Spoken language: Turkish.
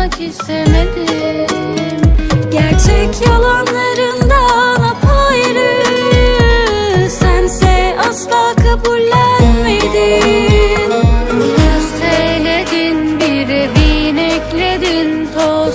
olmak istemedim. Gerçek yalanlarından apayrı Sense asla kabullenmedin. Kasteyledin bir evin ekledin toz